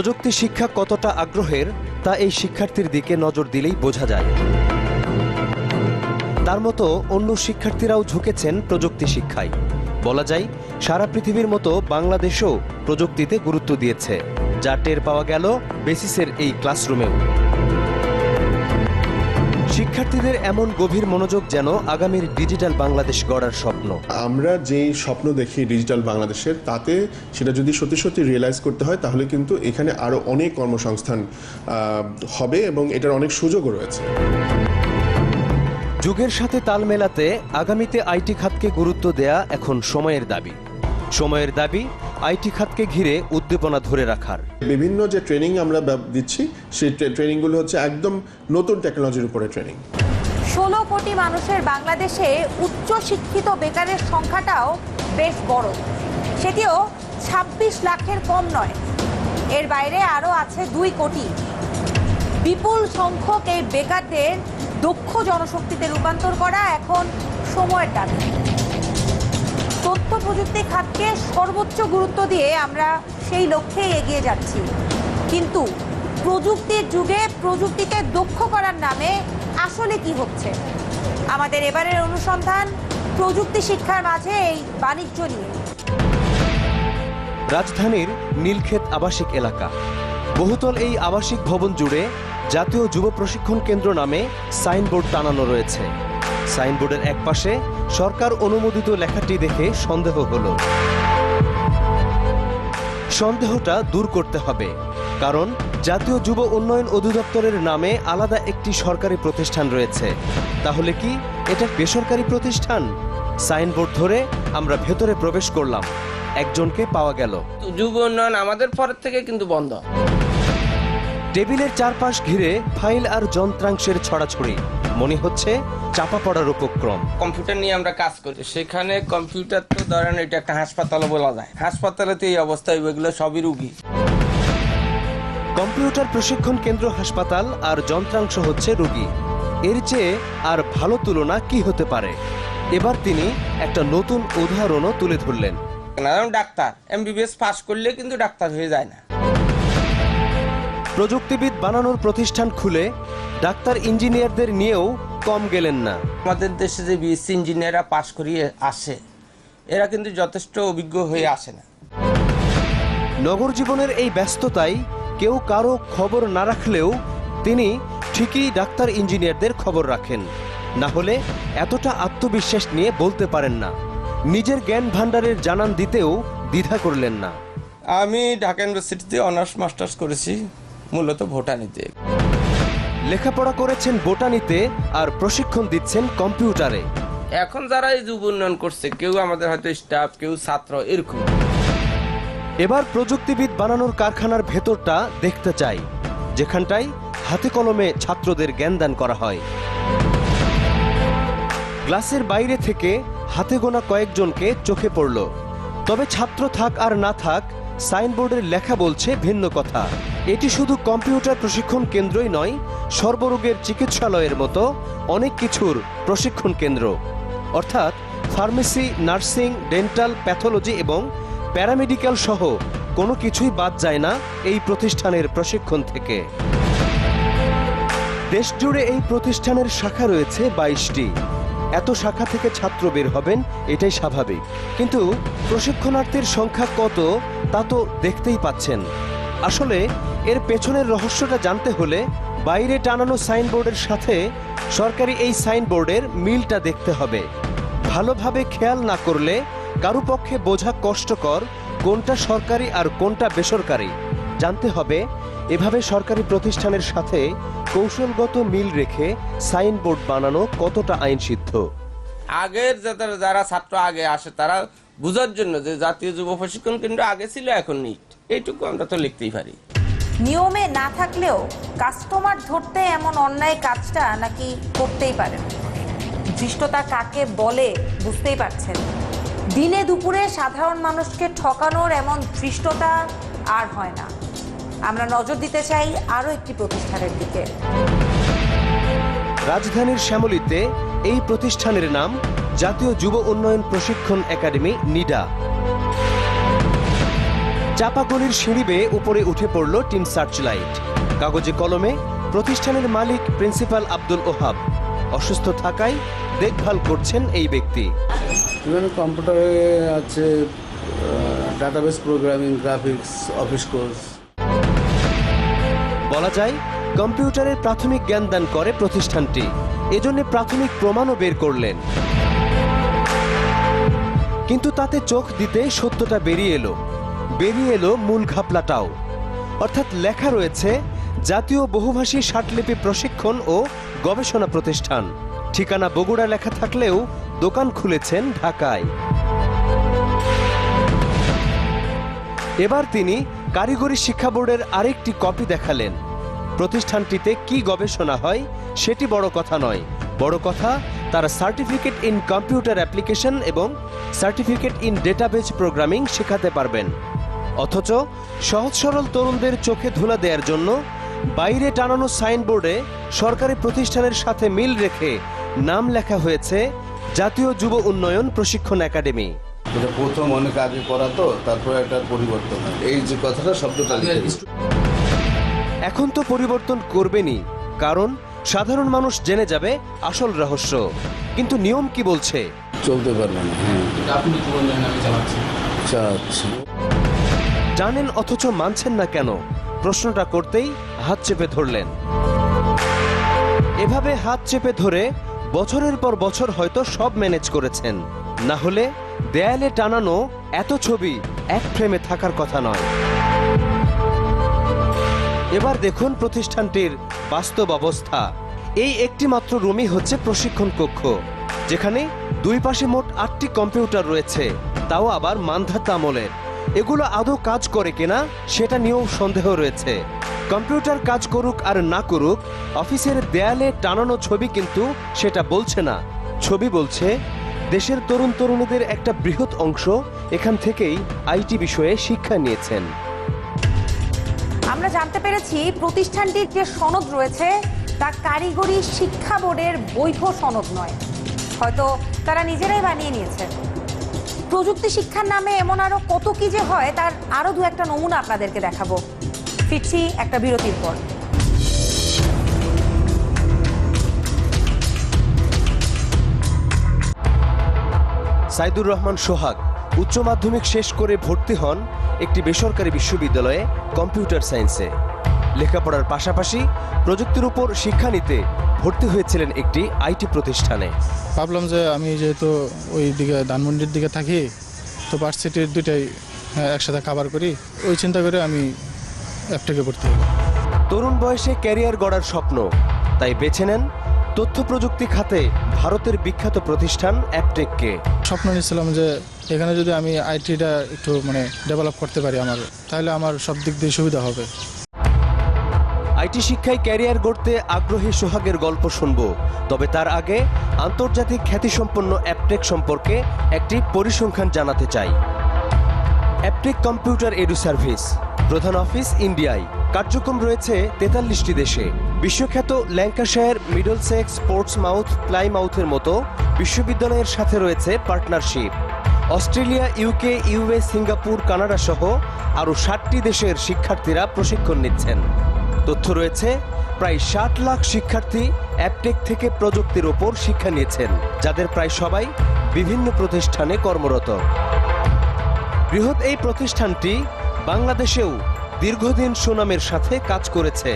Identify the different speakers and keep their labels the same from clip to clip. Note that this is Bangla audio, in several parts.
Speaker 1: প্রযুক্তি শিক্ষা কতটা আগ্রহের, তা এই শিক্ষার্থীর দিকে নজর দিলেই বোঝা যায়। তার মতো অন্য শিক্ষার্থীরাও ঝুঁকেছেন প্রযুক্তি শিক্ষায়। বলা যায়, সারা পৃথিবীর মতো বাংলাদেশও প্রযুক্তিতে গুরুত্ব দিয়েছে। যা টের পাওয়া গেল বেসিসের এই ক্লাসরুমেও। শিক্ষার্থীদের এমন গভীর মনোযোগ যেন আগামীর ডিজিটাল বাংলাদেশ গড়ার স্বপ্ন।
Speaker 2: আমরা যেই স্বপ্ন দেখি ডিজিটাল বাংলাদেশের তাতে সেটা যদি সত্যি সত্যি রিয়েলাইজ করতে হয় তাহলে কিন্তু এখানে আরও অনেক কর্মসংস্থান হবে এবং এটার অনেক সুযোগও রয়েছে।
Speaker 1: যুগের সাথে তাল মেলাতে আগামীতে আইটি খাতকে গুরুত্ব দেয়া এখন সময়ের দাবি। সময়ের দাবি আইটি খাতকে ঘিরে উদ্দীপনা ধরে রাখার।
Speaker 2: বিভিন্ন যে ট্রেনিং আমরা দিচ্ছি সেই ট্রেনিংগুলো হচ্ছে একদম নতুন টেকনোলজির উপরে ট্রেনিং।
Speaker 3: ষোলো কোটি মানুষের বাংলাদেশে উচ্চ শিক্ষিত বেকারের সংখ্যাটাও বেশ বড়। সেটিও ছাব্বিশ লাখের কম নয়। এর বাইরে আরও আছে দুই কোটি। বিপুল সংখ্যক এই বেকারদের দক্ষ জনশক্তিতে রূপান্তর করা এখন সময়ের দাবি তথ্য প্রযুক্তি খাতকে সর্বোচ্চ গুরুত্ব দিয়ে আমরা সেই লক্ষ্যে এগিয়ে যাচ্ছি। কিন্তু প্রযুক্তির যুগে প্রযুক্তিকে দক্ষ করার নামে আসলে কি হচ্ছে? আমাদের এবারের অনুসন্ধান প্রযুক্তি শিক্ষার মাঝে এই বাণিজ্য নিয়ে।
Speaker 1: রাজধানীর নীলক্ষেত আবাসিক এলাকা। বহুতল এই আবাসিক ভবন জুড়ে জাতীয় যুব প্রশিক্ষণ কেন্দ্র নামে সাইনবোর্ড টানানো রয়েছে। সাইনবোর্ডের একপাশে সরকার অনুমোদিত লেখাটি দেখে সন্দেহ হলো। সন্দেহটা দূর করতে হবে কারণ জাতীয় যুব উন্নয়ন অধিদপ্তরের নামে আলাদা একটি সরকারি প্রতিষ্ঠান রয়েছে। তাহলে কি এটা বেসরকারি প্রতিষ্ঠান? সাইনবোর্ড ধরে আমরা ভেতরে প্রবেশ করলাম একজনকে পাওয়া গেল।
Speaker 4: যুব উন্নয়ন আমাদের পরের থেকে কিন্তু বন্ধ।
Speaker 1: টেবিলের চারপাশ ঘিরে ফাইল আর যন্ত্রাংশের ছড়াছড়ি। মনে হচ্ছে চাপা পড়ার উপক্রম।
Speaker 4: কম্পিউটার নিয়ে আমরা কাজ করি। সেখানে কম্পিউটার তো ধরেন এটা একটা হাসপাতালও বলা যায়। হাসপাতালে তো এই অবস্থা এগুলো সবই রুগী।
Speaker 1: কম্পিউটার প্রশিক্ষণ কেন্দ্র হাসপাতাল আর যন্ত্রাংশ হচ্ছে রোগী। এর চেয়ে আর ভালো তুলনা কি হতে পারে? এবার তিনি একটা নতুন উদাহরণও তুলে ধরলেন।
Speaker 4: ডাক্তার এমবিবিএস পাস করলে কিন্তু ডাক্তার হয়ে যায় না।
Speaker 1: প্রযুক্তিবিদ বানানোর প্রতিষ্ঠান খুলে ডাক্তার ইঞ্জিনিয়ারদের নিয়েও কম গেলেন না।
Speaker 4: আমাদের দেশে যে বিএসসি ইঞ্জিনিয়াররা পাস করিয়ে আসে এরা কিন্তু যথেষ্ট অভিজ্ঞ হয়ে আসে না।
Speaker 1: নগর জীবনের এই ব্যস্ততায় কেউ কারও খবর না রাখলেও তিনি ঠিকই ডাক্তার ইঞ্জিনিয়ারদের খবর রাখেন। না হলে এতটা আত্মবিশ্বাস নিয়ে বলতে পারেন না। নিজের জ্ঞান ভাণ্ডারের জানান দিতেও দ্বিধা করলেন না।
Speaker 4: আমি ঢাকা ইউনিভার্সিটিতে অনার্স মাস্টার্স করেছি। মূলত ভোটানিতে।
Speaker 1: লেখাপড়া করেছেন বোটানিতে আর প্রশিক্ষণ দিচ্ছেন কম্পিউটারে।
Speaker 4: এখন যারা এই যুব উন্নয়ন করছে কেউ আমাদের হয়তো স্টাফ কেউ ছাত্র এরকম।
Speaker 1: এবার প্রযুক্তিবিদ বানানোর কারখানার ভেতরটা দেখতে চাই যেখানটায় হাতে কলমে ছাত্রদের জ্ঞানদান করা হয়। গ্লাসের বাইরে থেকে হাতে গোনা কয়েকজনকে চোখে পড়ল তবে ছাত্র থাক আর না থাক সাইনবোর্ডের লেখা বলছে ভিন্ন কথা। এটি শুধু কম্পিউটার প্রশিক্ষণ কেন্দ্রই নয়, সর্বরোগের চিকিৎসালয়ের মতো অনেক কিছুর প্রশিক্ষণ কেন্দ্র। অর্থাৎ ফার্মেসি, নার্সিং, ডেন্টাল, প্যাথোলজি এবং প্যারামেডিক্যাল সহ কোনো কিছুই বাদ যায় না এই প্রতিষ্ঠানের প্রশিক্ষণ থেকে। দেশজুড়ে এই প্রতিষ্ঠানের শাখা রয়েছে বাইশটি। এত শাখা থেকে ছাত্র বের হবেন, এটাই স্বাভাবিক। কিন্তু প্রশিক্ষণার্থীর সংখ্যা কত, তা তো দেখতেই পাচ্ছেন। আসলে এর পেছনের রহস্যটা জানতে হলে বাইরে টানানো সাইনবোর্ডের সাথে সরকারি এই সাইনবোর্ডের মিলটা দেখতে হবে। ভালোভাবে খেয়াল না করলে কারও পক্ষে বোঝা কষ্টকর কোনটা সরকারি আর কোনটা বেসরকারি। জানতে হবে এভাবে সরকারি প্রতিষ্ঠানের সাথে কৌশলগত মিল রেখে সাইনবোর্ড বানানো কতটা আইনসিদ্ধ?
Speaker 4: আগের যারা যারা ছাত্র আগে আসে তারা বুঝার জন্য যে জাতীয় যুব প্রশিক্ষণ কেন্দ্র আগে ছিল এখন নিট এইটুকু আমরা তো লিখতেই পারি।
Speaker 3: নিয়মে না থাকলেও কাস্টমার ধরতে এমন অন্যায় কাজটা নাকি করতেই পারেন ধৃষ্টতা কাকে বলে বুঝতেই পারছেন দিনে দুপুরে সাধারণ মানুষকে ঠকানোর এমন ধৃষ্টতা আর হয় না। আমরা নজর দিতে চাই আরও একটি প্রতিষ্ঠানের দিকে।
Speaker 1: রাজধানীর শ্যামলীতে এই প্রতিষ্ঠানের নাম জাতীয় যুব উন্নয়ন প্রশিক্ষণ একাডেমি নিডা। চাপাগলির সিঁড়ি বেয়ে উপরে উঠে পড়ল টিম সার্চ লাইট কাগজে কলমে প্রতিষ্ঠানের মালিক প্রিন্সিপাল আব্দুল ওহাব। অসুস্থ থাকায় দেখভাল করছেন এই ব্যক্তি।
Speaker 5: এখানে কম্পিউটারে আছে database programming graphics office course
Speaker 1: বলা যায়, কম্পিউটারের প্রাথমিক জ্ঞান দান করে প্রতিষ্ঠানটি। এজন্য প্রাথমিক প্রমাণও বের করলেন। কিন্তু তাতে চোখ দিতে সত্যটা বেরিয়ে এলো। বেরিয়ে এলো মূল ঘাপলাটাও। অর্থাৎ লেখা রয়েছে, জাতীয় বহুভাষী ষাটলিপি প্রশিক্ষণ ও গবেষণা প্রতিষ্ঠান। ঠিকানা বগুড়া লেখা থাকলেও দোকান খুলেছেন ঢাকায়। এবার তিনি কারিগরি শিক্ষা বোর্ডের আরেকটি কপি দেখালেন। প্রতিষ্ঠানটিতে কি গবেষণা হয় সেটি বড় কথা নয়। বড় কথা, তারা সার্টিফিকেট ইন কম্পিউটার অ্যাপ্লিকেশন এবং সার্টিফিকেট ইন ডেটাবেজ প্রোগ্রামিং শেখাতে পারবেন। অথচ সহজ সরল তরুণদের চোখে ধুলা দেওয়ার জন্য বাইরে টানানো সাইনবোর্ডে সরকারি প্রতিষ্ঠানের সাথে মিল রেখে নাম লেখা হয়েছে জাতীয় যুব উন্নয়ন প্রশিক্ষণ একাডেমি।
Speaker 5: এটা প্রথম অনেক আগে করা তো তারপরে একটা পরিবর্তন হয়। এই যে কথাটা শব্দটা
Speaker 1: এখন তো পরিবর্তন করবেনই কারণ সাধারণ মানুষ জেনে যাবে আসল রহস্য। কিন্তু নিয়ম কি বলছে?
Speaker 5: চলতে পারবে না হ্যাঁ। চালাচ্ছি চালাচ্ছি
Speaker 1: জানেন অথচ মানছেন না কেন? প্রশ্নটা করতেই হাত চেপে ধরলেন। এভাবে হাত চেপে ধরে বছরের পর বছর হয়তো সব ম্যানেজ করেছেন। না হলে দেয়ালে টানানো এত ছবি এক ফ্রেমে থাকার কথা নয়। এবার দেখুন প্রতিষ্ঠানটির বাস্তব অবস্থা। এই একটি মাত্র রুমই হচ্ছে প্রশিক্ষণ কক্ষ, যেখানে দুই পাশে মোট আটটি কম্পিউটার রয়েছে, তাও আবার মান্ধাতা আমলের। এগুলো আদৌ কাজ করে কিনা সেটা নিয়েও সন্দেহ রয়েছে। কম্পিউটার কাজ করুক আর না করুক, অফিসের দেয়ালে টানানো ছবি কিন্তু সেটা বলছে না। ছবি বলছে দেশের তরুণ তরুণীদের একটা বৃহৎ অংশ এখান থেকেই আইটি বিষয়ে শিক্ষা নিয়েছেন।
Speaker 3: আমরা জানতে পেরেছি প্রতিষ্ঠানটির যে সনদ রয়েছে, তা কারিগরি শিক্ষা বোর্ডের বৈধ সনদ নয়। হয়তো তারা নিজেরাই বানিয়ে নিয়েছে। প্রযুক্তি শিক্ষার নামে এমন আরও কত কি যে হয়, তার আরও দু একটা নমুনা আপনাদেরকে দেখাবো। ফিরছি একটা বিরতির পর।
Speaker 1: সাইদুর রহমান সোহাগ উচ্চ মাধ্যমিক শেষ করে ভর্তি হন একটি বেসরকারি বিশ্ববিদ্যালয়ে কম্পিউটার সায়েন্সে। লেখাপড়ার পাশাপাশি প্রযুক্তির উপর শিক্ষা নিতে ভর্তি হয়েছিলেন একটি আইটি প্রতিষ্ঠানে।
Speaker 6: ভাবলাম যে আমি যেহেতু ওই দিকে ধানমন্ডির দিকে থাকি তো ভার্সিটির দুইটাই হ্যাঁ, একসাথে কাভার করি ওই চিন্তা করে আমি অ্যাপটাকে ভর্তি হলাম।
Speaker 1: তরুণ বয়সে ক্যারিয়ার গড়ার স্বপ্ন তাই বেছে নেন তথ্য প্রযুক্তি খাতে ভারতের বিখ্যাত প্রতিষ্ঠান অ্যাপটেককে।
Speaker 6: স্বপ্ন নিয়েছিলাম যে এখানে যদি আমি আইটিটা একটু মানে ডেভেলপ করতে পারি আমার তাহলে আমার সব দিক দিয়ে সুবিধা হবে।
Speaker 1: আইটি শিক্ষায় ক্যারিয়ার গড়তে আগ্রহী সোহাগের গল্প শুনব তবে তার আগে আন্তর্জাতিক খ্যাতিসম্পন্ন অ্যাপটেক সম্পর্কে একটি পরিসংখ্যান জানাতে চাই। অ্যাপটেক কম্পিউটার এডু সার্ভিস প্রধান অফিস ইন্ডিয়ায়। কার্যক্রম রয়েছে তেতাল্লিশটি দেশে। বিশ্বখ্যাত ল্যাঙ্কাশায়ার মিডলসেক্স স্পোর্টস মাউথ প্লাইমাউথের মতো বিশ্ববিদ্যালয়ের সাথে রয়েছে partnership. Australia, UK UA Singapore, Canada সহ আরও ষাটটি দেশের শিক্ষার্থীরা প্রশিক্ষণ নিচ্ছেন। তথ্য রয়েছে, প্রায় ষাট লাখ শিক্ষার্থী অ্যাপটেক থেকে প্রযুক্তির ওপর শিক্ষা নিয়েছেন, যাদের প্রায় সবাই বিভিন্ন প্রতিষ্ঠানে কর্মরত। বৃহৎ এই প্রতিষ্ঠানটি বাংলাদেশেও দীর্ঘদিন সুনামের সাথে কাজ করেছে।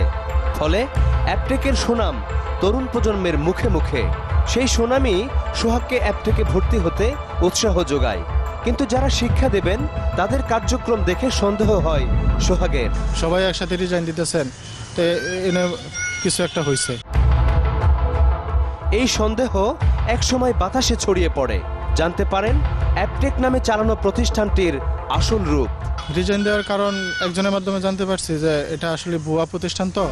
Speaker 1: ফলে অ্যাপটেকের সুনাম তরুণ প্রজন্মের মুখে মুখে। সেই সুনামই সোহাগকে অ্যাপটেকে ভর্তি হতে উৎসাহ যোগায়। কিন্তু যারা শিক্ষা দেবেন তাদের কার্যক্রম দেখে সন্দেহ হয় সোহাগের।
Speaker 6: সবাই একসাথে ডিজাইন দিতেছেন তো এনে কিছু একটা হয়েছে
Speaker 1: এই সন্দেহ একসময় বাতাসে ছড়িয়ে পড়ে। জানতে পারেন অ্যাপটেক নামে চালানো প্রতিষ্ঠানটির আসল রূপ।
Speaker 6: ডিজাইন দেওয়ার কারণ একজনের মাধ্যমে জানতে পারছি যে এটা আসলে ভুয়া প্রতিষ্ঠান তো।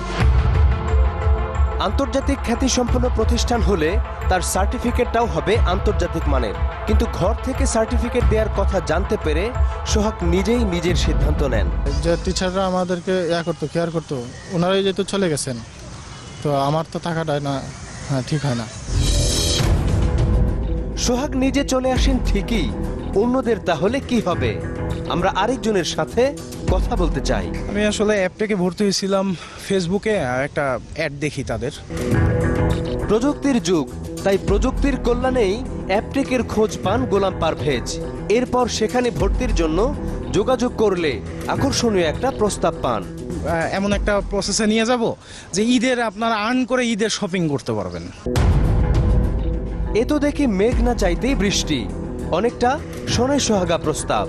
Speaker 1: আন্তর্জাতিক খ্যাতিসম্পন্ন প্রতিষ্ঠান হলে তার সার্টিফিকেটটাও হবে আন্তর্জাতিক মানের। কিন্তু ঘর থেকে সার্টিফিকেট দেওয়ার কথা জানতে পেরে সোহাগ নিজেই নিজের সিদ্ধান্ত নেন।
Speaker 6: যে টিচাররা আমাদেরকে ইয়া করতো কেয়ার করতো ওনারাই যেহেতু চলে গেছেন তো আমার তো থাকাটাই না হ্যাঁ ঠিক হয় না।
Speaker 1: সোহাগ নিজে চলে আসেন ঠিকই অন্যদের তাহলে কি হবে? আমরা আরেকজনের সাথে কথা বলতে চাই।
Speaker 6: আমি আসলে অ্যাপটাকে ভর্তি হয়েছিলাম ফেসবুকে একটা অ্যাড দেখি তাদের।
Speaker 1: প্রযুক্তির যুগ তাই প্রযুক্তির কল্যাণেই অ্যাপটেকের খোঁজ পান গোলাম পারভেজ। এরপর সেখানে ভর্তির জন্য যোগাযোগ করলে আকর্ষণীয় একটা প্রস্তাব পান।
Speaker 6: এমন একটা প্রসেসে নিয়ে যাব যে ঈদের আপনারা আর্ন করে ঈদের শপিং করতে পারবেন।
Speaker 1: এ তো দেখি মেঘ না চাইতেই বৃষ্টি অনেকটা সোনাই সোহাগা প্রস্তাব।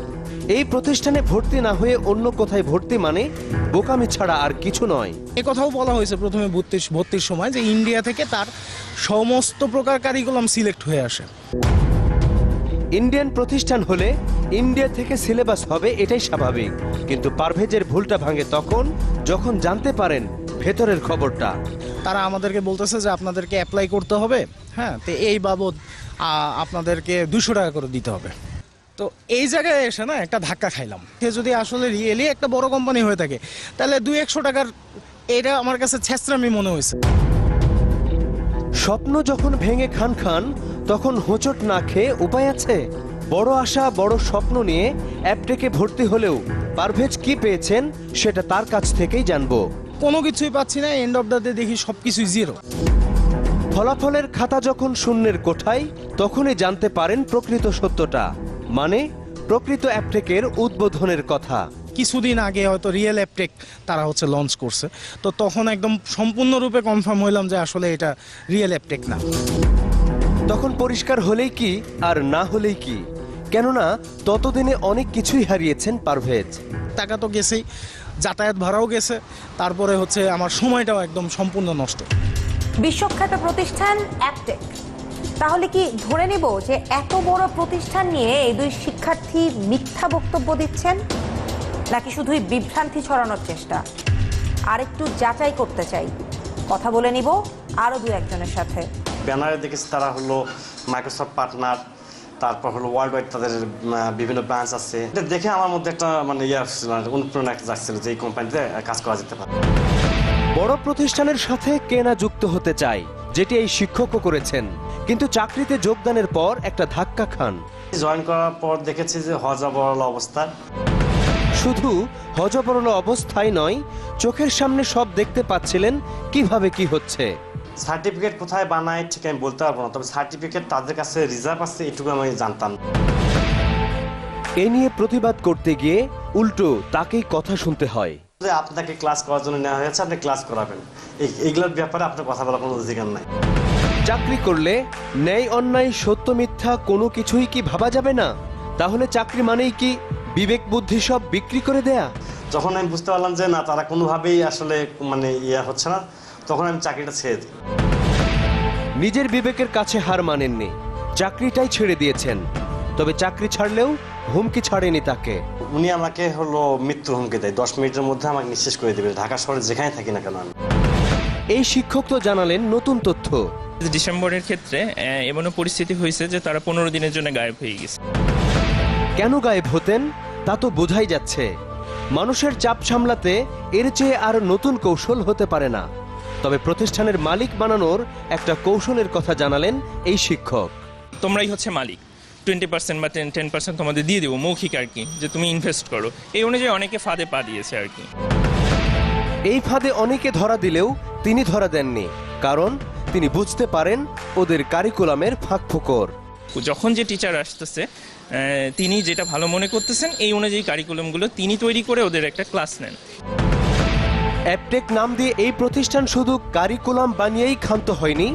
Speaker 1: এই প্রতিষ্ঠানে ভর্তি না হয়ে অন্য কোথায় ভর্তি মানে বোকামি ছাড়া আর কিছু নয়।
Speaker 6: এ কথাও বলা হয়েছে প্রথমে ভর্তির ভর্তির সময় যে ইন্ডিয়া থেকে তার সমস্ত প্রকার কারিকুলাম সিলেক্ট হয়ে আসে।
Speaker 1: ইন্ডিয়ান প্রতিষ্ঠান হলে ইন্ডিয়া থেকে সিলেবাস হবে এটাই স্বাভাবিক। কিন্তু পারভেজের ভুলটা ভাঙে তখন যখন জানতে পারেন ভেতরের খবরটা।
Speaker 6: তারা আমাদেরকে বলতেছে যে আপনাদেরকে অ্যাপ্লাই করতে হবে হ্যাঁ? তো এই বাবদ আপনাদেরকে দুশো টাকা করে দিতে হবে। তো এই জায়গায় এসে না একটা ধাক্কা খাইলাম। সে যদি আসলে রিয়েলি একটা বড় কোম্পানি হয়ে থাকে তাহলে দুই একশো টাকার এটা আমার কাছে ছেঁচড়ামি মনে হয়েছে।
Speaker 1: স্বপ্ন যখন ভেঙে খান খান তখন হোঁচট না খেয়ে উপায় আছে? বড় আশা বড় স্বপ্ন নিয়ে অ্যাপটেকে ভর্তি হলেও পারভেজ কি পেয়েছেন সেটা তার কাছ থেকেই জানব।
Speaker 6: কোনো কিছুই পাচ্ছি না এন্ড অফ দ্য ডে দেখি সব কিছুই জিরো
Speaker 1: ফলাফলের খাতা যখন শূন্যের কোঠায় তখনই জানতে পারেন প্রকৃত সত্যটা। মানে প্রকৃত অ্যাপটেকের উদ্বোধনের কথা।
Speaker 6: কিছুদিন আগে হয়তো রিয়েল অ্যাপটেক তারা হচ্ছে লঞ্চ করছে। তো তখন একদম সম্পূর্ণরূপে কনফার্ম হইলাম যে আসলে এটা রিয়েল অ্যাপটেক না।
Speaker 1: তখন পরিষ্কার হলেই কি আর না হলেই কি? কেননা ততদিনে অনেক কিছুই হারিয়েছেন পারভেজ।
Speaker 6: টাকা তো গেছেই যাতায়াত ভাড়াও গেছে তারপরে হচ্ছে আমার সময়টাও একদম সম্পূর্ণ নষ্ট।
Speaker 3: বিশ্বখ্যাত প্রতিষ্ঠান অ্যাপটেক। তাহলে কি ধরে নিব যে এত বড় প্রতিষ্ঠান নিয়ে এই দুই শিক্ষার্থী মিথ্যা বক্তব্য দিচ্ছেন? নাকি শুধুই বিভ্রান্তি ছড়ানোর চেষ্টা? আরেকটু যাচাই করতে চাই। কথা বলে নিব আরও দু একজনের সাথে।
Speaker 7: ব্যানারে দেখেছি তারা হলো মাইক্রোসফট পার্টনার তারপর হলো ওয়ার্ল্ড ওয়াইড তাদের বিভিন্ন ব্রাঞ্চ আছে। এটা দেখে আমার মধ্যে একটা মানে ইয়ে আসছিল, অনুপ্রেরণা একটা যাচ্ছিল যে এই কোম্পানিতে কাজ করা যেতে পারে।
Speaker 1: বড় প্রতিষ্ঠানের সাথে কে না যুক্ত হতে চায় যেটি এই শিক্ষকও করেছেন। কিন্তু চাকরিতে যোগদানের পর একটা ধাক্কা খান।
Speaker 7: জয়েন করার পর দেখেছি যে হজা বড় অবস্থা।
Speaker 1: শুধু হজবরল অবস্থায় নয় চোখের সামনে সব দেখতে পাচ্ছিলেন কীভাবে কি হচ্ছে।
Speaker 7: সার্টিফিকেট কোথায় বানায় ঠিক আমি বলতে পারব না তবে সার্টিফিকেট তাদের কাছে রিজার্ভ আছে এটুকু আমি জানতাম।
Speaker 1: এ নিয়ে প্রতিবাদ করতে গিয়ে উল্টো তাকেই কথা শুনতে হয়।
Speaker 7: আপনাকে ক্লাস করার জন্য নেওয়া হয়েছে আপনি ক্লাস করাবেন। এই- এইগুলোর ব্যাপারে আপনার কথা বলার কোনো অধিকার নাই।
Speaker 1: চাকরি করলে ন্যায় অন্যায় সত্য মিথ্যা কোনো কিছুই কি ভাবা যাবে না? তাহলে চাকরি মানেই কি বিবেক বুদ্ধি সব বিক্রি করে দেয়া?
Speaker 7: যখন আমি বুঝতে পারলাম যে না তারা কোনোভাবেই আসলে মানে ইয়ে হচ্ছে না তখন আমি চাকরিটা ছেড়ে দিই।
Speaker 1: নিজের বিবেকের কাছে হার মানেননি। চাকরিটাই ছেড়ে দিয়েছেন। তবে চাকরি ছাড়লেও হুমকি ছাড়েনি তাকে।
Speaker 7: উনি আমাকে হলো মৃত্যুর হুমকি দেয়। দশ মিনিটের মধ্যে আমাকে নিঃশেষ করে দেবে। ঢাকা শহরে যেখানে থাকি না কেন আমি।
Speaker 1: এই শিক্ষক তো জানালেন নতুন তথ্য।
Speaker 8: ডিসেম্বরের ক্ষেত্রে এমনও পরিস্থিতি হয়েছে যে তারা পনেরো দিনের জন্য গায়েব হয়ে গেছে।
Speaker 1: কেন গায়েব হতেন? তা তো বোঝাই যাচ্ছে। মানুষের চাপ সামলাতে এর চেয়ে আর নতুন কৌশল হতে পারে না। তবে প্রতিষ্ঠানের মালিক বানানোর একটা কৌশলের কথা জানালেন এই শিক্ষক।
Speaker 8: তোমরাই হচ্ছে মালিক। টোয়েন্টি পার্সেন্ট বা টেন টেন পার্সেন্ট তোমাদের দিয়ে দেবো মৌখিক আর কি যে তুমি ইনভেস্ট করো। এই অনুযায়ী অনেকে ফাঁদে পা দিয়েছে আর কি।
Speaker 1: এই ফাঁদে অনেকে ধরা দিলেও তিনি ধরা দেননি। কারণ তিনি বুঝতে পারেন ওদের কারিকুলামের ফাঁক ফোকর।
Speaker 8: যখন যে টিচার আসতেছে তিনি যেটা ভালো মনে করতেছেন এই অনুযায়ী কারিকুলামগুলো তিনি তৈরি করে ওদের একটা ক্লাস নেন।
Speaker 1: অ্যাপটেক নাম দিয়ে এই প্রতিষ্ঠান শুধু কারিকুলাম বানিয়েই ক্ষান্ত হয়নি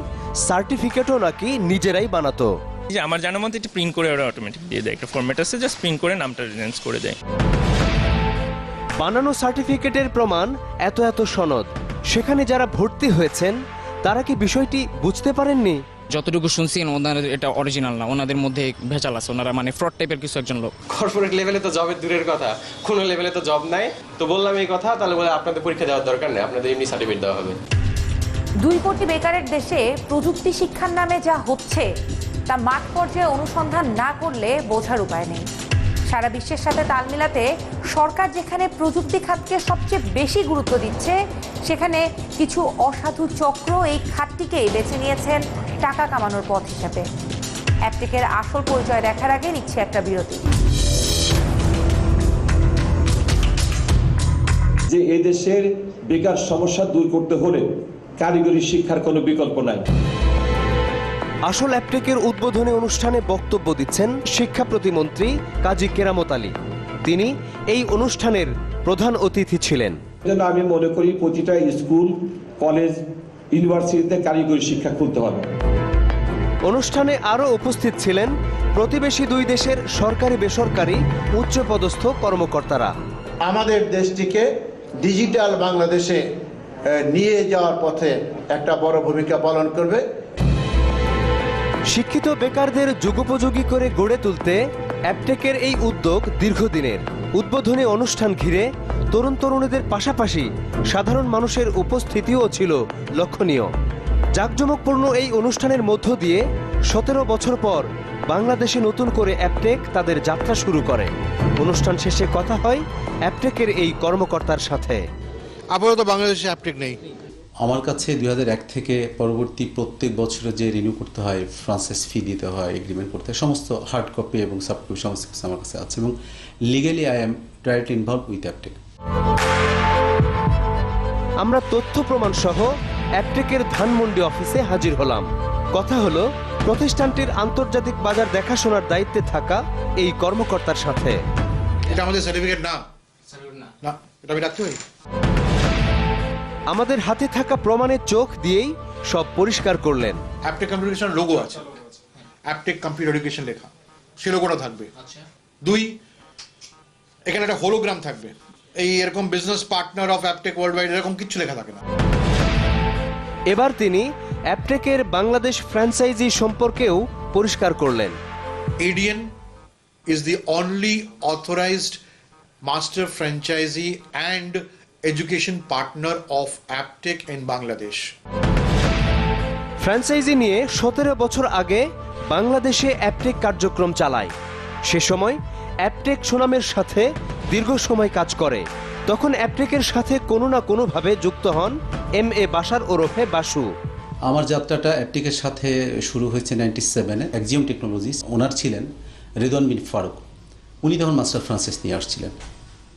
Speaker 1: সার্টিফিকেটও নাকি নিজেরাই বানাতো।
Speaker 8: যে আমার জানার মতো এটা প্রিন্ট করে ওরা অটোমেটিক দিয়ে দেয়। একটা ফরম্যাট আছে জাস্ট প্রিন্ট করে নামটা রেঞ্জ করে দেয়।
Speaker 1: বানানো সার্টিফিকেটের প্রমাণ এত এত সনদ। সেখানে যারা ভর্তি হয়েছেন তারা কি বিষয়টি বুঝতে পারেননি?
Speaker 9: যতটুকু শুনছি ওনাদের এটা অরিজিনাল না। ওনাদের মধ্যে ভেজাল আছে। ওনারা মানে ফ্রড টাইপের কিছু একজন লোক।
Speaker 10: কর্পোরেট লেভেলে তো জবের দূরের কথা। কোনো লেভেলে তো জব নাই। তো বললাম এই কথা তাহলে বলে আপনাদের পরীক্ষা দেওয়ার দরকার নেই। আপনাদের এমনি সার্টিফিকেট দেওয়া হবে।
Speaker 3: দুই কোটি বেকারের দেশে প্রযুক্তি শিক্ষার নামে যা হচ্ছে তা মাঠ পর্যায়ে অনুসন্ধান না করলে বোঝার উপায় নেই। সারা বিশ্বের সাথে তাল মিলাতে সরকার যেখানে প্রযুক্তি খাতকে সবচেয়ে বেশি গুরুত্ব দিচ্ছে, সেখানে কিছু অসাধু চক্র এই খাতটিকেই বেছে নিয়েছেন টাকা কামানোর পথ হিসাবে। অ্যাপটিকের আসল পরিচয় দেখার আগে নিচ্ছে একটা বিরতি।
Speaker 11: যে এদেশের বেকার সমস্যা দূর করতে হলে কারিগরি শিক্ষার কোনো বিকল্প নাই।
Speaker 1: আসল অ্যাপটেকের উদ্বোধনী অনুষ্ঠানে বক্তব্য দিচ্ছেন শিক্ষা প্রতিমন্ত্রী কাজী কেরামত আলী। তিনি এই অনুষ্ঠানের প্রধান অতিথি ছিলেন।
Speaker 11: যেন আমি মনে করি প্রতিটা স্কুল কলেজ ইউনিভার্সিটিতে কারিগরি শিক্ষা খুলতে হবে।
Speaker 1: অনুষ্ঠানে আরও উপস্থিত ছিলেন প্রতিবেশী দুই দেশের সরকারি বেসরকারি উচ্চপদস্থ কর্মকর্তারা।
Speaker 12: আমাদের দেশটিকে ডিজিটাল বাংলাদেশে নিয়ে যাওয়ার পথে একটা বড় ভূমিকা পালন করবে।
Speaker 1: শিক্ষিত বেকারদের যুগোপযোগী করে গড়ে তুলতে অ্যাপটেকের এই উদ্যোগ দীর্ঘদিনের। উদ্বোধনী অনুষ্ঠান ঘিরে তরুণ তরুণীদের পাশাপাশি সাধারণ মানুষের উপস্থিতিও ছিল লক্ষণীয়। জাঁকজমকপূর্ণ এই অনুষ্ঠানের মধ্য দিয়ে সতেরো বছর পর বাংলাদেশে নতুন করে অ্যাপটেক তাদের যাত্রা শুরু করে। অনুষ্ঠান শেষে কথা হয় অ্যাপটেকের এই কর্মকর্তার সাথে।
Speaker 12: আপাতত বাংলাদেশে অ্যাপটেক নেই।
Speaker 13: আমার কাছে দু হাজার এক থেকে পরবর্তী প্রত্যেক বছরে যে রিনিউ করতে হয় ফ্রান্সেস ফি দিতে হয় এগ্রিমেন্ট করতে হয় সমস্ত হার্ড কপি এবং সফট কপি সমস্ত কিছু আমার কাছে আছে এবং legally I am direct involve with Aptech
Speaker 1: আমরা তথ্য প্রমাণ সহ অ্যাপটেকের ধানমন্ডি অফিসে হাজির হলাম। কথা হলো প্রতিষ্ঠানটির আন্তর্জাতিক বাজার দেখাশোনার দায়িত্বে থাকা এই কর্মকর্তার সাথে।
Speaker 12: এটা আমাদের সার্টিফিকেট না। না। এটা আমি রাখতে
Speaker 1: আমাদের হাতে থাকা প্রমাণের চোখ দিয়েই সব পরিষ্কার করলেন।
Speaker 12: অ্যাপটেক কম্পিউটার লোগো আছে। অ্যাপটেক কম্পিউটার এডুকেশন লেখা। সে লোগোটা থাকবে। দুই এখানে একটা হোলোগ্রাম থাকবে। এই এরকম business partner of Aptech world wide এরকম কিছু লেখা থাকে না।
Speaker 1: এবার তিনি অ্যাপটেকের বাংলাদেশ ফ্র্যাঞ্চাইজি সম্পর্কেও পরিষ্কার করলেন।
Speaker 12: ADN is the only authorised master franchisee and education partner of Aptech in Bangladesh.
Speaker 1: Franchisee নিয়ে সতেরো বছর আগে বাংলাদেশে অ্যাপটেক কার্যক্রম চালায়। সে সময় অ্যাপটেক সুনামের সাথে দীর্ঘ সময় কাজ করে। তখন অ্যাপটেকের সাথে কোনো না কোনোভাবে যুক্ত হন এম এ বাসার ওরফে বাসু।
Speaker 13: আমার যাত্রাটা অ্যাপটেকের সাথে শুরু হয়েছে নাইনটি সেভেনে একজিএম টেকনোলজিস ওনার ছিলেন রেদন বিন ফারুক। উনি তখন মাস্টার ফ্রান্সিস নিয়ে আসছিলেন।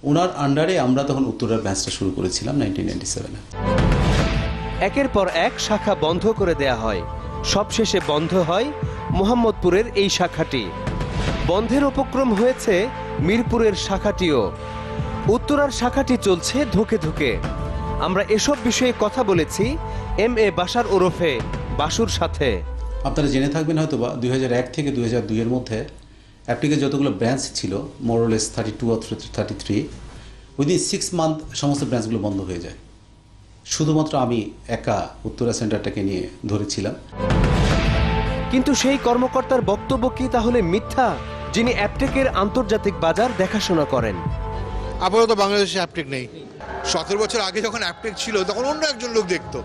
Speaker 13: ওনার আন্ডারে আমরা তখন উত্তরার ব্যাচটা শুরু করেছিলাম নাইনটিন নাইনটি সেভেনে
Speaker 1: একের পর এক শাখা বন্ধ করে দেয়া হয়। সবশেষে বন্ধ হয় মোহাম্মদপুরের এই শাখাটি। বন্ধের উপক্রম হয়েছে মিরপুরের শাখাটিও। উত্তরার শাখাটি চলছে ধুকে ধুকে। আমরা এসব বিষয়ে কথা বলেছি এম এ বাসার ওরফে বাসুর সাথে।
Speaker 13: আপনারা জেনে থাকবেন হয়তো বা দুই হাজার এক থেকে দুই হাজার দুইয়ের মধ্যে অ্যাপটিকের যতগুলো ব্রাঞ্চ ছিল more or less thirty two অথবা thirty three within six month সমস্ত ব্রাঞ্চগুলো বন্ধ হয়ে যায়। শুধুমাত্র আমি একা উত্তরা সেন্টারটাকে নিয়ে ধরেছিলাম।
Speaker 1: কিন্তু সেই কর্মকর্তার বক্তব্য কি তাহলে মিথ্যা যিনি অ্যাপটেকের আন্তর্জাতিক বাজার দেখাশোনা করেন?
Speaker 12: আপাতত বাংলাদেশে অ্যাপটেক নেই। সতেরো বছর আগে যখন অ্যাপটেক ছিল তখন অন্য একজন লোক দেখতো।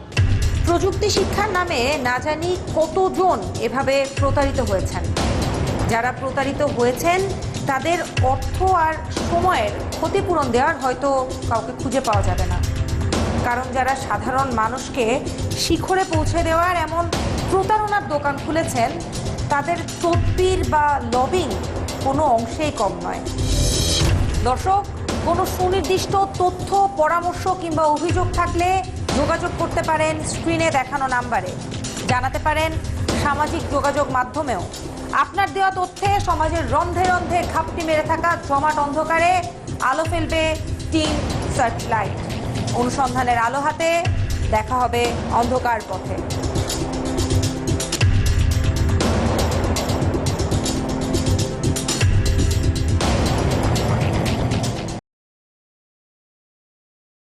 Speaker 3: প্রযুক্তি শিক্ষার নামে না জানি কতজন এভাবে প্রতারিত হয়েছেন। যারা প্রতারিত হয়েছেন, তাদের অর্থ আর সময়ের ক্ষতিপূরণ দেওয়ার হয়তো কাউকে খুঁজে পাওয়া যাবে না। কারণ যারা সাধারণ মানুষকে শিখরে পৌঁছে দেওয়ার এমন প্রতারণার দোকান খুলেছেন, তাদের তদবির বা লবিং কোনো অংশেই কম নয়। দর্শক, কোনো সুনির্দিষ্ট তথ্য, পরামর্শ কিংবা অভিযোগ থাকলে যোগাযোগ করতে পারেন স্ক্রিনে দেখানো নাম্বারে। জানাতে পারেন সামাজিক যোগাযোগ মাধ্যমেও। আপনার দেওয়া তথ্যে সমাজের রন্ধে রন্ধে ঘাপটি মেরে থাকা জমাট অন্ধকারে আলো ফেলবে টিম সার্চ লাইট অনুসন্ধানের আলো হাতে দেখা হবে অন্ধকার পথে।